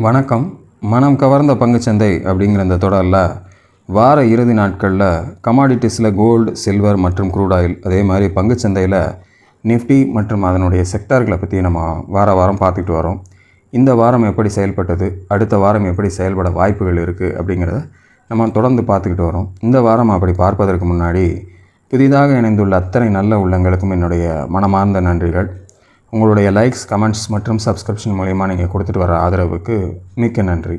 வணக்கம். மனம் கவர்ந்த பங்குச்சந்தை அப்படிங்கிற இந்த தொடரில் வார இறுதி நாட்களில் கமாடிட்டிஸில் கோல்டு சில்வர் மற்றும் க்ரூட் ஆயில் அதே மாதிரி பங்குச்சந்தையில் நிஃப்டி மற்றும் அதனுடைய செக்டார்களை பற்றி நம்ம வார வாரம் பார்த்துட்டு வரோம். இந்த வாரம் எப்படி செயல்பட்டது அடுத்த வாரம் எப்படி செயல்பட வாய்ப்புகள் இருக்குது அப்படிங்கிறத நம்ம தொடர்ந்து பார்த்துக்கிட்டு வரோம். இந்த வாரம் அப்படி பார்ப்பதற்கு முன்னாடி புதிதாக இணைந்துள்ள அத்தனை நல்ல உள்ளங்களுக்கும் என்னுடைய மனமார்ந்த நன்றிகள். உங்களுடைய லைக்ஸ் கமெண்ட்ஸ் மற்றும் சப்ஸ்கிரிப்ஷன் மூலிமா நீங்கள் கொடுத்துட்டு வர ஆதரவுக்கு மிக்க நன்றி.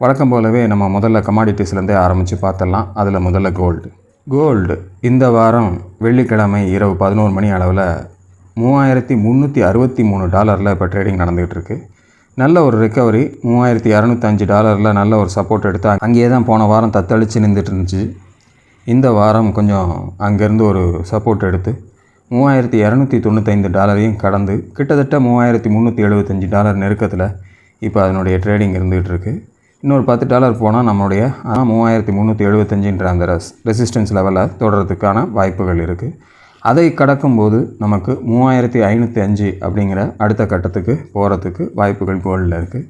வழக்கம் போலவே நம்ம முதல்ல கமாடிட்டிஸ்லேருந்தே ஆரம்பித்து பார்த்தலாம் அதில் முதல்ல கோல்டு கோல்டு இந்த வாரம் வெள்ளிக்கிழமை இரவு பதினோரு மணி அளவில் மூவாயிரத்தி முந்நூற்றி அறுபத்தி மூணு டாலரில் இப்போ ட்ரேடிங் நடந்துகிட்டு இருக்கு. நல்ல ஒரு ரெக்கவரி மூவாயிரத்தி இரநூத்தஞ்சு டாலரில் நல்ல ஒரு சப்போர்ட் எடுத்து அங்கேயே தான் போன வாரம் தத்தளித்து நின்றுட்டு இருந்துச்சு. இந்த வாரம் கொஞ்சம் அங்கேருந்து ஒரு சப்போர்ட் எடுத்து மூவாயிரத்தி இரநூத்தி தொண்ணூத்தைந்து டாலரையும் கடந்து கிட்டத்தட்ட மூவாயிரத்தி முந்நூற்றி எழுபத்தஞ்சி டாலர் நெருக்கத்தில் இப்போ அதனுடைய ட்ரேடிங் இருந்துகிட்டு இருக்கு. இன்னொரு பத்து டாலர் போனால் நம்மளுடைய ஆனால் மூவாயிரத்தி முந்நூற்றி எழுபத்தஞ்சின்ற அந்த ரெஸ் ரெசிஸ்டன்ஸ் லெவலில் தொடர்றதுக்கான வாய்ப்புகள் இருக்குது அதை கடக்கும்போது நமக்கு மூவாயிரத்தி ஐநூற்றி அஞ்சு அப்படிங்கிற அடுத்த கட்டத்துக்கு போகிறதுக்கு வாய்ப்புகள் கோல்டில் இருக்குது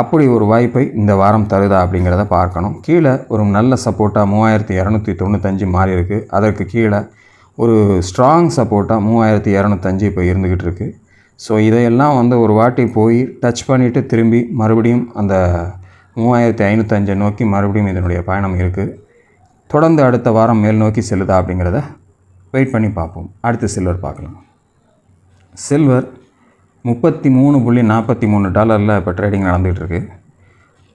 அப்படி ஒரு வாய்ப்பை இந்த வாரம் தருதா அப்படிங்கிறத பார்க்கணும். கீழே ஒரு நல்ல சப்போர்ட்டாக மூவாயிரத்தி இரநூத்தி தொண்ணூத்தஞ்சு மாறி இருக்குது அதற்கு கீழே ஒரு ஸ்ட்ராங் சப்போர்ட்டாக மூவாயிரத்தி இரநூத்தஞ்சு இப்போ இருந்துக்கிட்டு இருக்குது ஸோ இதையெல்லாம் வந்து ஒரு வாட்டி போய் டச் பண்ணிவிட்டு திரும்பி மறுபடியும் அந்த மூவாயிரத்தி ஐநூற்றஞ்சை நோக்கி மறுபடியும் இதனுடைய பயணம் இருக்குது தொடர்ந்து அடுத்த வாரம் மேல் நோக்கி செல்லுதா அப்படிங்கிறத வெயிட் பண்ணி பார்ப்போம். அடுத்து சில்வர் பார்க்கலாம். சில்வர் முப்பத்தி மூணு புள்ளி நாற்பத்தி மூணு டாலரில் இப்போ ட்ரேடிங் நடந்துகிட்ருக்கு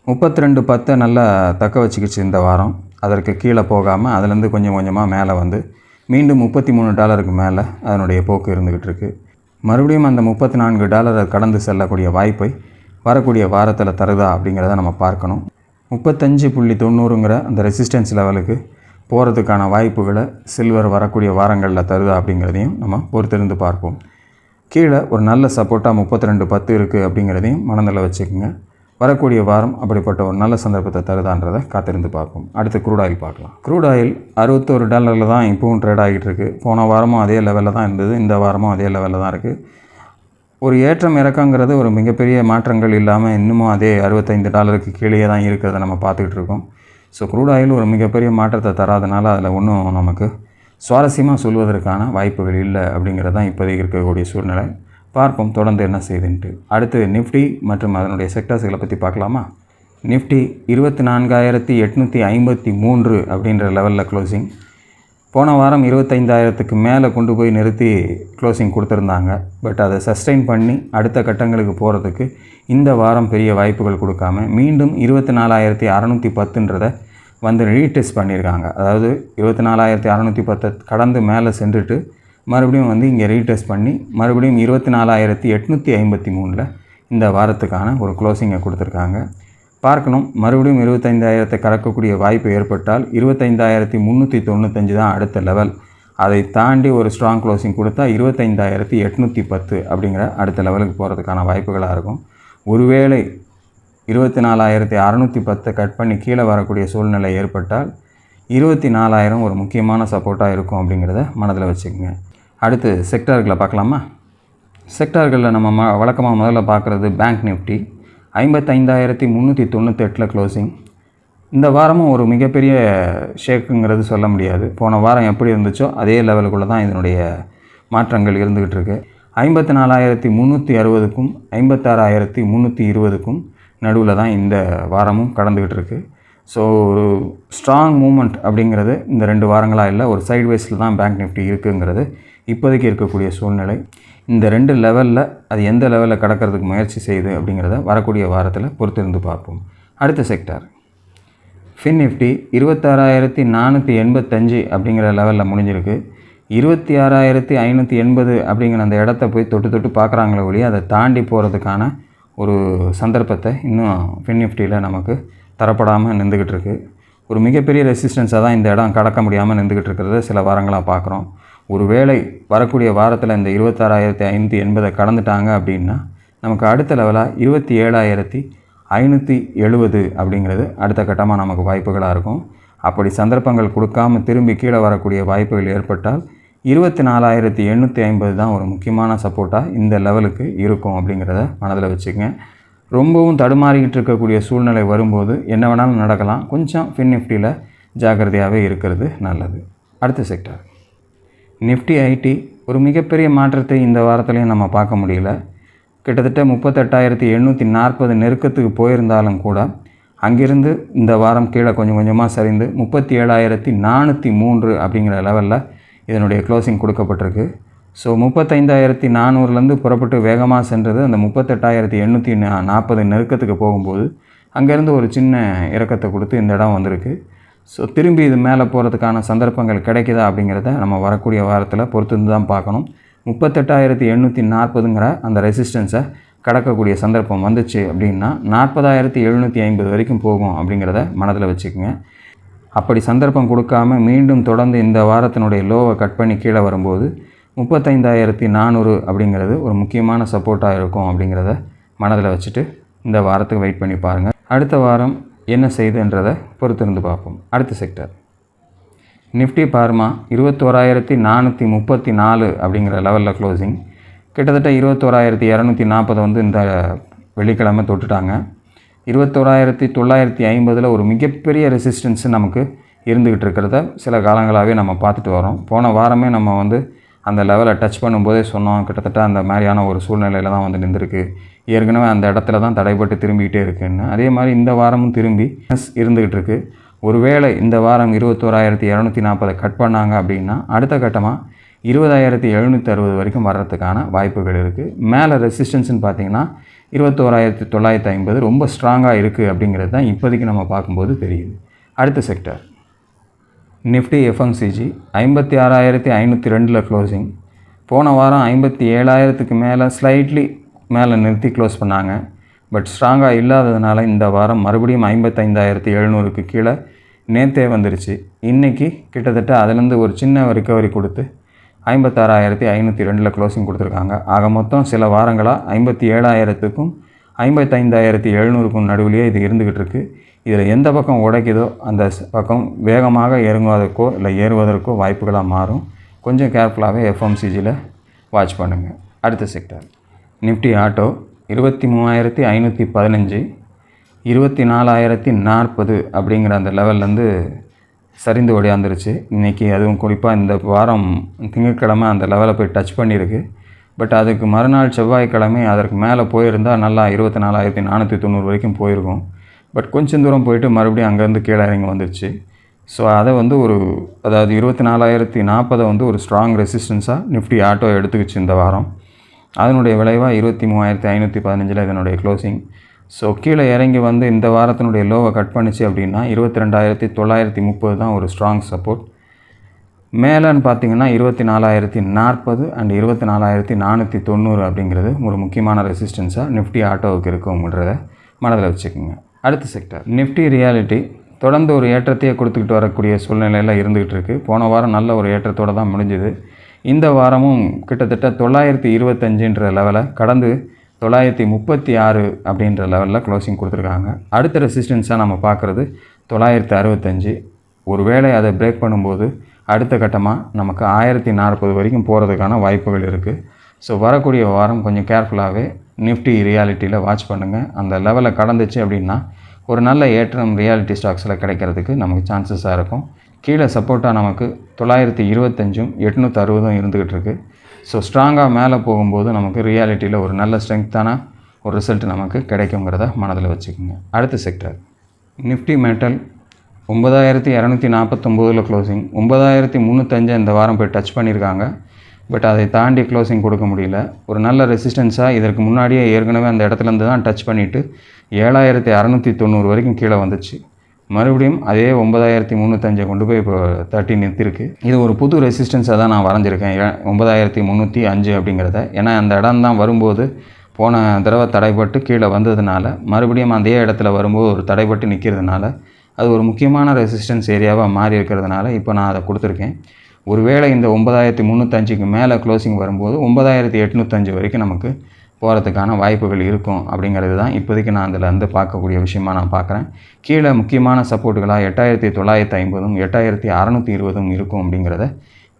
முப்பத்தி ரெண்டு பத்தை நல்லா தக்க வச்சுக்கிச்சு இந்த வாரம். அதற்கு கீழே போகாமல் அதுலேருந்து கொஞ்சம் கொஞ்சமாக மேலே வந்து மீண்டும் முப்பத்தி மூணு டாலருக்கு மேலே அதனுடைய போக்கு இருந்துக்கிட்டு இருக்கு மறுபடியும் அந்த முப்பத்தி நான்கு டாலரை கடந்து செல்லக்கூடிய வாய்ப்பை வரக்கூடிய வாரத்தில் தருதா அப்படிங்கிறத நம்ம பார்க்கணும். முப்பத்தஞ்சு புள்ளி தொண்ணூறுங்கிற அந்த ரெசிஸ்டன்ஸ் லெவலுக்கு போகிறதுக்கான வாய்ப்புகளை சில்வர் வரக்கூடிய வாரங்களில் தருதா அப்படிங்கிறதையும் நம்ம பொறுத்திருந்து பார்ப்போம். கீழே ஒரு நல்ல சப்போர்ட்டாக முப்பத்தி ரெண்டு பத்து இருக்குது அப்படிங்கிறதையும் மனதில் வச்சுக்கோங்க. வரக்கூடிய வாரம் அப்படிப்பட்ட ஒரு நல்ல சந்தர்ப்பத்தை தருதான்றதை காத்திருந்து பார்ப்போம். அடுத்து க்ரூட் ஆயில் பார்க்கலாம். க்ரூட் ஆயில் அறுபத்தோரு டாலரில் தான் இப்போவும் ட்ரேட் ஆகிட்டு போன வாரமும் அதே லெவலில் தான் இருந்தது. இந்த வாரமும் அதே லெவலில் தான் இருக்குது ஒரு ஏற்றம் இறக்கங்கிறது ஒரு மிகப்பெரிய மாற்றங்கள் இல்லாமல் இன்னமும் அதே அறுபத்தைந்து டாலருக்கு கீழே தான் இருக்கிறத நம்ம பார்த்துக்கிட்டு இருக்கோம். ஸோ க்ரூட் ஆயில் ஒரு மிகப்பெரிய மாற்றத்தை தராதனால அதில் ஒன்றும் நமக்கு சுவாரஸ்யமாக சொல்வதற்கான வாய்ப்புகள் இல்லை அப்படிங்கிறது தான் இப்போதைக்கு இருக்கக்கூடிய சூழ்நிலை. பார்ப்போம் தொடர்ந்து என்ன செய்யுதுன்ட்டு அடுத்து நிஃப்டி மற்றும் அதனுடைய செக்டர்ஸ்களை பற்றி பார்க்கலாமா? நிஃப்டி இருபத்தி நான்காயிரத்தி எட்நூற்றி ஐம்பத்தி மூன்று அப்படின்ற லெவலில் க்ளோசிங் போன வாரம் இருபத்தைந்தாயிரத்துக்கு மேலே கொண்டு போய் நிறுத்தி க்ளோசிங் கொடுத்துருந்தாங்க. பட் அதை சஸ்டெயின் பண்ணி அடுத்த கட்டங்களுக்கு போகிறதுக்கு இந்த வாரம் பெரிய வாய்ப்புகள் கொடுக்காம மீண்டும் இருபத்தி நாலாயிரத்தி அறநூற்றி பத்துன்றதை வந்து ரீடெஸ்ட் பண்ணியிருக்காங்க அதாவது இருபத்தி நாலாயிரத்தி அறநூற்றி பத்தை கடந்து மேலே சென்றுட்டு மறுபடியும் வந்து இங்கே ரீடெஸ்ட் பண்ணி மறுபடியும் இருபத்தி நாலாயிரத்தி எட்நூற்றி ஐம்பத்தி மூணில் இந்த வாரத்துக்கான ஒரு க்ளோசிங்கை கொடுத்துருக்காங்க. பார்க்கணும் மறுபடியும் இருபத்தைந்தாயிரத்தை கடக்கக்கூடிய வாய்ப்பு ஏற்பட்டால் இருபத்தைந்தாயிரத்தி முந்நூற்றி தொண்ணூத்தஞ்சு தான் அடுத்த லெவல் அதை தாண்டி ஒரு ஸ்ட்ராங் க்ளோசிங் கொடுத்தா இருபத்தைந்தாயிரத்தி எட்நூற்றி பத்து அப்படிங்கிற அடுத்த லெவலுக்கு போகிறதுக்கான வாய்ப்புகளாக இருக்கும். ஒருவேளை இருபத்தி நாலாயிரத்தி அறநூற்றி பத்தை கட் பண்ணி கீழே வரக்கூடிய சூழ்நிலை ஏற்பட்டால் இருபத்தி நாலாயிரம் ஒரு முக்கியமான சப்போர்ட்டாக இருக்கும் அப்படிங்கிறத மனதில் வச்சுக்கோங்க. அடுத்து செக்டார்களை பார்க்கலாமா? செக்டார்களில் நம்ம ம வழக்கமாக முதல்ல பார்க்குறது பேங்க் நிஃப்டி ஐம்பத்தைந்தாயிரத்தி முந்நூற்றி தொண்ணூத்தெட்டில் க்ளோசிங் இந்த வாரமும் ஒரு மிகப்பெரிய ஷேக்குங்கிறது சொல்ல முடியாது. போன வாரம் எப்படி இருந்துச்சோ அதே லெவலுக்குள்ளே தான் இதனுடைய மாற்றங்கள் இருந்துக்கிட்டு இருக்குது ஐம்பத்தி நாலாயிரத்தி முந்நூற்றி அறுபதுக்கும் ஐம்பத்தாறாயிரத்தி முந்நூற்றி இருபதுக்கும் நடுவில் தான் இந்த வாரமும் கடந்துக்கிட்டு இருக்குது ஸோ ஒரு ஸ்ட்ராங் மூமெண்ட் அப்படிங்கிறது இந்த ரெண்டு வாரங்களாக இல்லை ஒரு சைட் வைஸில் தான் பேங்க் நிஃப்டி இருக்குங்கிறது இப்போதைக்கு இருக்கக்கூடிய சூழ்நிலை இந்த ரெண்டு லெவலில் அது எந்த லெவலில் கடக்கிறதுக்கு முயற்சி செய்யுது அப்படிங்கிறத வரக்கூடிய வாரத்தில் பொறுத்திருந்து பார்ப்போம். அடுத்த செக்டார் ஃபின் நிஃப்டி இருபத்தாறாயிரத்தி நானூற்றி எண்பத்தஞ்சு அப்படிங்கிற லெவலில் முடிஞ்சிருக்கு. இருபத்தி ஆறாயிரத்தி ஐநூற்றி எண்பது அப்படிங்கிற அந்த இடத்த போய் தொட்டு தொட்டு பார்க்குறாங்களே ஒழிய அதை தாண்டி போகிறதுக்கான ஒரு சந்தர்ப்பத்தை இன்னும் ஃபின் நிஃப்டியில் நமக்கு தரப்படாமல் நின்றுக்கிட்டு இருக்குது ஒரு மிகப்பெரிய ரெசிஸ்டன்ஸாக தான் இந்த இடம் கடக்க முடியாமல் நின்றுக்கிட்டு இருக்கிறத சில வாரங்களாக பார்க்குறோம். ஒரு வேளை வரக்கூடிய வாரத்தில் இந்த இருபத்தாறாயிரத்தி ஐநூற்றி எண்பதை கடந்துட்டாங்க அப்படின்னா நமக்கு அடுத்த லெவலாக இருபத்தி ஏழாயிரத்தி ஐநூற்றி எழுபது அப்படிங்கிறது அடுத்த கட்டமாக நமக்கு வாய்ப்புகளாக இருக்கும். அப்படி சந்தர்ப்பங்கள் கொடுக்காம திரும்பி கீழே வரக்கூடிய வாய்ப்புகள் ஏற்பட்டால் இருபத்தி நாலாயிரத்தி எண்ணூற்றி ஐம்பது தான் ஒரு முக்கியமான சப்போர்ட்டாக இந்த லெவலுக்கு இருக்கும் அப்படிங்கிறத மனதில் வச்சுக்கங்க. ரொம்பவும் தடுமாறிக்கிட்டு இருக்கக்கூடிய சூழ்நிலை வரும்போது என்ன வேணாலும் நடக்கலாம். கொஞ்சம் ஃபின் நிஃப்டியில் ஜாக்கிரதையாகவே இருக்கிறது நல்லது. அடுத்த செக்டர் நிஃப்டி ஐடி ஒரு மிகப்பெரிய மாற்றத்தை இந்த வாரத்துலேயும் நம்ம பார்க்க முடியல. கிட்டத்தட்ட முப்பத்தெட்டாயிரத்தி எண்ணூற்றி நாற்பது நெருக்கத்துக்கு போயிருந்தாலும் கூட அங்கிருந்து இந்த வாரம் கீழே கொஞ்சம் கொஞ்சமாக சரிந்து முப்பத்தி ஏழாயிரத்தி நானூற்றி மூன்று அப்படிங்கிற லெவலில் இதனுடைய க்ளோசிங் கொடுக்கப்பட்டிருக்கு. ஸோ முப்பத்தைந்தாயிரத்தி நானூறுலேருந்து புறப்பட்டு வேகமாக சென்றது அந்த முப்பத்தெட்டாயிரத்தி எண்ணூற்றி நா நாற்பது நெருக்கத்துக்கு போகும்போது அங்கேருந்து ஒரு சின்ன இறக்கத்தை கொடுத்து இந்த இடம் வந்திருக்கு. ஸோ திரும்பி இது மேலே போகிறதுக்கான சந்தர்ப்பங்கள் கிடைக்குதா அப்படிங்கிறத நம்ம வரக்கூடிய வாரத்தில் பொறுத்து தான் பார்க்கணும். முப்பத்தெட்டாயிரத்தி எண்ணூற்றி நாற்பதுங்கிற அந்த ரெசிஸ்டன்ஸை கடக்கக்கூடிய சந்தர்ப்பம் வந்துச்சு அப்படின்னா நாற்பதாயிரத்தி எழுநூற்றி ஐம்பது வரைக்கும் போகும் அப்படிங்கிறத மனதில் வச்சுக்கோங்க. அப்படி சந்தர்ப்பம் கொடுக்காம மீண்டும் தொடர்ந்து இந்த வாரத்தினுடைய லோவை கட் பண்ணி கீழே வரும்போது முப்பத்தைந்தாயிரத்தி நானூறு அப்படிங்கிறது ஒரு முக்கியமான சப்போர்ட்டாக இருக்கும் அப்படிங்கிறத மனதில் வச்சுட்டு இந்த வாரத்துக்கு வெயிட் பண்ணி பாருங்கள் அடுத்த வாரம் என்ன செய்யுதுன்றதை பொறுத்திருந்து பார்ப்போம். அடுத்த செக்டர் நிஃப்டி பார்மா இருபத்தோராயிரத்தி நானூற்றி முப்பத்தி நாலு அப்படிங்கிற லெவலில் க்ளோசிங் கிட்டத்தட்ட இருபத்தோராயிரத்தி இரநூத்தி நாற்பது வந்து இந்த வெள்ளிக்கிழமை தொட்டுட்டாங்க. இருபத்தோராயிரத்தி தொள்ளாயிரத்தி ஐம்பதில் ஒரு மிகப்பெரிய ரெசிஸ்டன்ஸு நமக்கு இருந்துக்கிட்டு இருக்கிறத சில காலங்களாகவே நம்ம பார்த்துட்டு வரோம் போன வாரமே நம்ம வந்து அந்த லெவலை டச் பண்ணும்போதே சொன்னோம். கிட்டத்தட்ட அந்த மாதிரியான ஒரு சூழ்நிலையில் தான் வந்து நின்றுருக்கு. ஏற்கனவே அந்த இடத்துல தான் தடைப்பட்டு திரும்பிக்கிட்டே இருக்குன்னு. அதே மாதிரி இந்த வாரமும் திரும்பி இருந்துக்கிட்டு இருக்கு. ஒருவேளை இந்த வாரம் இருபத்தோராயிரத்தி இரநூத்தி நாற்பதை கட் பண்ணாங்க அப்படின்னா அடுத்த கட்டமாக இருபதாயிரத்தி எழுநூற்றி அறுபது வரைக்கும் வர்றதுக்கான வாய்ப்புகள் இருக்குது மேலே ரெசிஸ்டன்ஸ்னு பார்த்தீங்கன்னா இருபத்தோராயிரத்தி தொள்ளாயிரத்தி ஐம்பது ரொம்ப ஸ்ட்ராங்காக இருக்குது அப்படிங்கிறது தான் இப்போதைக்கு நம்ம பார்க்கும்போது தெரியுது. அடுத்த செக்டர் நிஃப்டி எஃப்எம்சிஜி ஐம்பத்தி ஆறாயிரத்தி ஐநூற்றி ரெண்டில் க்ளோசிங் போன வாரம் ஐம்பத்தி ஏழாயிரத்துக்கு மேலே ஸ்லைட்லி மேலே நிறுத்தி க்ளோஸ் பண்ணாங்க. பட் ஸ்ட்ராங்காக இல்லாததுனால இந்த வாரம் மறுபடியும் ஐம்பத்தைந்தாயிரத்தி எழுநூறுக்கு கீழே நேற்றே வந்துருச்சு. இன்றைக்கி கிட்டத்தட்ட அதுலேருந்து ஒரு சின்ன ரிக்கவரி கொடுத்து ஐம்பத்தாறாயிரத்தி ஐநூற்றி ரெண்டில் க்ளோசிங் கொடுத்துருக்காங்க. ஆக மொத்தம் சில வாரங்களாக ஐம்பத்தி ஏழாயிரத்துக்கும் ஐம்பத்தைந்தாயிரத்தி எழுநூறுக்கும் நடுவிலேயே இது இருந்துக்கிட்டு இருக்குது இதில் எந்த பக்கம் உடைக்குதோ அந்த பக்கம் வேகமாக இறங்குவதற்கோ இல்லை ஏறுவதற்கோ வாய்ப்புகளாக மாறும். கொஞ்சம் கேர்ஃபுல்லாகவே எஃப்எம்சிஜியில் வாட்ச் பண்ணுங்கள் அடுத்த செக்டர். நிஃப்டி ஆட்டோ இருபத்தி மூவாயிரத்தி ஐநூற்றி பதினஞ்சு இருபத்தி நாலாயிரத்தி நாற்பது அப்படிங்கிற அந்த லெவல்லேருந்து சரிந்து ஒடியாந்துருச்சு இன்றைக்கி அதுவும் குறிப்பாக இந்த வாரம் திங்கட்கிழமை அந்த லெவலை போய் டச் பண்ணியிருக்கு. பட் அதுக்கு மறுநாள் செவ்வாய்க்கிழமை அதற்கு மேலே போயிருந்தால் நல்லா இருபத்தி நாலாயிரத்தி நானூற்றி தொண்ணூறு வரைக்கும் போயிருக்கும். பட் கொஞ்சம் தூரம் போயிட்டு மறுபடியும் அங்கேருந்து கீழே இறங்கி வந்துருச்சு. ஸோ அதை வந்து ஒரு அதாவது இருபத்தி நாலாயிரத்தி நாற்பதை வந்து ஒரு ஸ்ட்ராங் ரெசிஸ்டன்ஸாக நிஃப்டி ஆட்டோ எடுத்துக்கிச்சு இந்த வாரம். அதனுடைய விளைவாக இருபத்தி மூவாயிரத்தி ஐநூற்றி பதினஞ்சில் இதனுடைய க்ளோசிங் ஸோ கீழே இறங்கி வந்து இந்த வாரத்தினுடைய லோவை கட் பண்ணிச்சு அப்படின்னா இருபத்தி ரெண்டாயிரத்தி தொள்ளாயிரத்தி முப்பது தான் ஒரு ஸ்ட்ராங் சப்போர்ட் மேலேன்னு பார்த்தீங்கன்னா இருபத்தி நாலாயிரத்தி நாற்பது அண்ட் இருபத்தி நாலாயிரத்தி நானூற்றி தொண்ணூறு அப்படிங்கிறது ஒரு முக்கியமான ரெசிஸ்டன்ஸாக நிஃப்டி ஆட்டோவுக்கு இருக்கும்ன்றத மனதில் வச்சுக்கோங்க. அடுத்த செக்டர் நிஃப்டி ரியாலிட்டி தொடர்ந்து ஒரு ஏற்றத்தையே கொடுத்துக்கிட்டு வரக்கூடிய சூழ்நிலையில் இருந்துகிட்டு இருக்குது போன வாரம் நல்ல ஒரு ஏற்றத்தோடு தான் முடிஞ்சுது. இந்த வாரமும் கிட்டத்தட்ட தொள்ளாயிரத்தி இருபத்தஞ்சுன்ற லெவலை கடந்து தொள்ளாயிரத்தி முப்பத்தி ஆறு அப்படின்ற லெவலில் க்ளோசிங் கொடுத்துருக்காங்க. அடுத்த ரெசிஸ்டன்ஸாக நம்ம பார்க்குறது தொள்ளாயிரத்தி அறுபத்தஞ்சு. ஒருவேளை அதை பிரேக் பண்ணும்போது அடுத்த கட்டமாக நமக்கு ஆயிரத்தி நாற்பது வரைக்கும் போகிறதுக்கான வாய்ப்புகள் இருக்குது ஸோ வரக்கூடிய வாரம் கொஞ்சம் கேர்ஃபுல்லாகவே நிஃப்டி ரியாலிட்டியில் வாட்ச் பண்ணுங்கள் அந்த லெவலை கடந்துச்சு அப்படின்னா ஒரு நல்ல ஏற்றம் ரியாலிட்டி ஸ்டாக்ஸில் கிடைக்கிறதுக்கு நமக்கு சான்சஸாக இருக்கும். கீழே சப்போர்ட்டாக நமக்கு தொள்ளாயிரத்தி இருபத்தஞ்சும் எட்நூற்றி அறுபதும் இருந்துக்கிட்டு இருக்குது ஸோ ஸ்ட்ராங்காக மேலே போகும்போது நமக்கு ரியாலிட்டியில் ஒரு நல்ல ஸ்ட்ரென்த்தான ஒரு ரிசல்ட் நமக்கு கிடைக்குங்கிறத மனதில் வச்சுக்கோங்க. அடுத்த செக்டர் நிஃப்டி மெட்டல் ஒன்பதாயிரத்தி இரநூத்தி நாற்பத்தொம்போதில் க்ளோசிங் ஒன்பதாயிரத்தி முந்நூற்றஞ்சு இந்த வாரம் போய் டச் பண்ணியிருக்காங்க. பட் அதை தாண்டி க்ளோசிங் கொடுக்க முடியல. ஒரு நல்ல ரெசிஸ்டன்ஸாக இதற்கு முன்னாடியே ஏற்கனவே அந்த இடத்துலேருந்து தான் டச் பண்ணிவிட்டு ஏழாயிரத்தி அறநூற்றி தொண்ணூறு வரைக்கும் கீழே வந்துச்சு. மறுபடியும் அதே ஒன்பதாயிரத்தி முந்நூற்றஞ்சை கொண்டு போய் இப்போ தட்டி நிறுத்திருக்கு இது ஒரு புது ரெசிஸ்டன்ஸாக தான் நான் வரைஞ்சிருக்கேன். ஒன்பதாயிரத்தி முந்நூற்றி அஞ்சு அப்படிங்கிறத. ஏன்னா அந்த இடம் தான் வரும்போது போன தடவை தடைப்பட்டு கீழே வந்ததுனால மறுபடியும் அதே இடத்துல வரும்போது ஒரு தடைப்பட்டு நிற்கிறதுனால அது ஒரு முக்கியமான ரெசிஸ்டன்ஸ் ஏரியாவாக மாறி இருக்கிறதுனால இப்போ நான் அதை கொடுத்துருக்கேன். ஒருவேளை இந்த ஒன்பதாயிரத்தி முந்நூற்றஞ்சுக்கு மேலே க்ளோசிங் வரும்போது ஒன்பதாயிரத்தி எட்நூற்றஞ்சு வரைக்கும் நமக்கு போகிறதுக்கான வாய்ப்புகள் இருக்கும் அப்படிங்கிறது தான் இப்போதைக்கு நான் அதில் வந்து பார்க்கக்கூடிய விஷயமா நான் பார்க்குறேன். கீழே முக்கியமான சப்போர்ட்டுகளாக எட்டாயிரத்தி தொள்ளாயிரத்தி ஐம்பதும் எட்டாயிரத்தி அறநூற்றி இருபதும் இருக்கும் அப்படிங்கிறத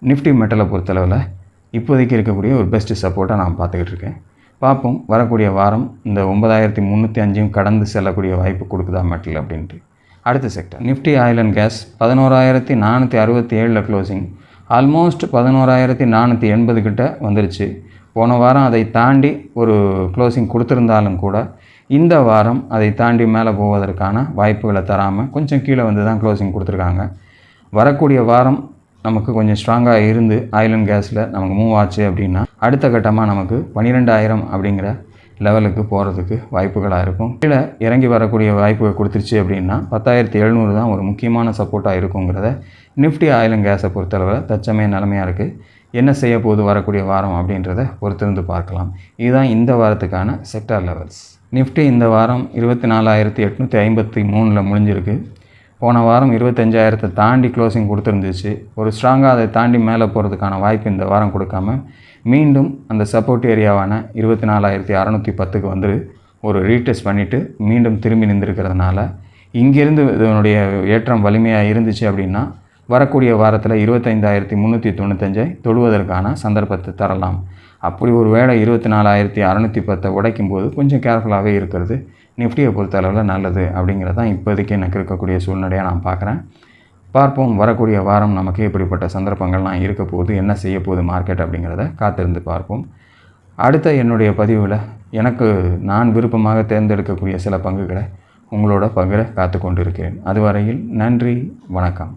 நிஃப்டி மெட்டலை பொறுத்தளவில் இப்போதைக்கு இருக்கக்கூடிய ஒரு பெஸ்ட்டு சப்போர்ட்டாக நான் பார்த்துக்கிட்டு இருக்கேன். பார்ப்போம் வரக்கூடிய வாரம் இந்த ஒன்பதாயிரத்தி முந்நூற்றி அஞ்சையும் கடந்து செல்லக்கூடிய வாய்ப்பு கொடுக்குதா மெட்டல் அப்படின்ட்டு. அடுத்த sector Nifty oil and gas பதினோராயிரத்தி நானூற்றி அறுபத்தி ஏழில் க்ளோசிங் ஆல்மோஸ்ட் பதினோராயிரத்தி நானூற்றி எண்பது கிட்ட வந்துருச்சு. போன வாரம் அதை தாண்டி ஒரு க்ளோசிங் கொடுத்துருந்தாலும் கூட இந்த வாரம் அதை தாண்டி மேலே போவதற்கான வாய்ப்புகளை தராமல் கொஞ்சம் கீழே வந்து தான் க்ளோசிங் கொடுத்துருக்காங்க. வரக்கூடிய வாரம் நமக்கு கொஞ்சம் ஸ்ட்ராங்காக இருந்து ஆயில் அண்ட் கேஸில் நமக்கு மூவ் ஆச்சு அப்படின்னா அடுத்த கட்டமாக நமக்கு பன்னிரெண்டாயிரம் அப்படிங்கிற லெவலுக்கு போகிறதுக்கு வாய்ப்புகளாக இருக்கும். கீழே இறங்கி வரக்கூடிய வாய்ப்புகள் கொடுத்துருச்சு அப்படின்னா பத்தாயிரத்தி எழுநூறு தான் ஒரு முக்கியமான சப்போர்ட்டாக இருக்குங்கிறத நிஃப்டி ஆயில் அண்ட் கேஸை பொறுத்தளவில் தச்சமே நிலமையாக இருக்குது என்ன செய்ய போது வரக்கூடிய வாரம் அப்படின்றத பொறுத்திருந்து பார்க்கலாம். இதுதான் இந்த வாரத்துக்கான செக்டார் லெவல்ஸ் நிஃப்டி இந்த வாரம் இருபத்தி நாலாயிரத்தி எட்நூற்றி ஐம்பத்தி மூணில் முடிஞ்சிருக்கு. போன வாரம் இருபத்தஞ்சாயிரத்தை தாண்டி க்ளோசிங் கொடுத்துருந்துச்சு. ஒரு ஸ்ட்ராங்காக அதை தாண்டி மேலே போகிறதுக்கான வாய்ப்பு இந்த வாரம் கொடுக்காம மீண்டும் அந்த சப்போர்ட் ஏரியாவான இருபத்தி நாலாயிரத்தி அறநூற்றி பத்துக்கு வந்து ஒரு ரீடெஸ்ட் பண்ணிவிட்டு மீண்டும் திரும்பி நின்றுருக்கிறதுனால இங்கேருந்து இதனுடைய ஏற்றம் வலிமையாக இருந்துச்சு அப்படின்னா வரக்கூடிய வாரத்தில் இருபத்தைந்தாயிரத்தி முந்நூற்றி தொண்ணூத்தஞ்சை தொழுவதற்கான சந்தர்ப்பத்தை தரலாம். அப்படி ஒரு வேளை இருபத்தி நாலாயிரத்தி அறநூற்றி பத்தை உடைக்கும் போது கொஞ்சம் கேர்ஃபுல்லாகவே இருக்கிறது. நிஃப்டியை பொறுத்த அளவில் நல்லது அப்படிங்கிறது தான் இப்போதைக்கு எனக்கு இருக்கக்கூடிய சூழ்நிலையாக நான் பார்க்குறேன். பார்ப்போம் வரக்கூடிய வாரம் நமக்கு எப்படிப்பட்ட சந்தர்ப்பங்கள்லாம் இருக்க போகுது என்ன செய்ய போகுது மார்க்கெட் அப்படிங்கிறத காத்திருந்து பார்ப்போம். அடுத்த என்னுடைய பதிவில் எனக்கு நான் விருப்பமாக தேர்ந்தெடுக்கக்கூடிய சில பங்குகளை உங்களோட பகிர காத்து கொண்டிருக்கிறேன் அதுவரையில் நன்றி வணக்கம்.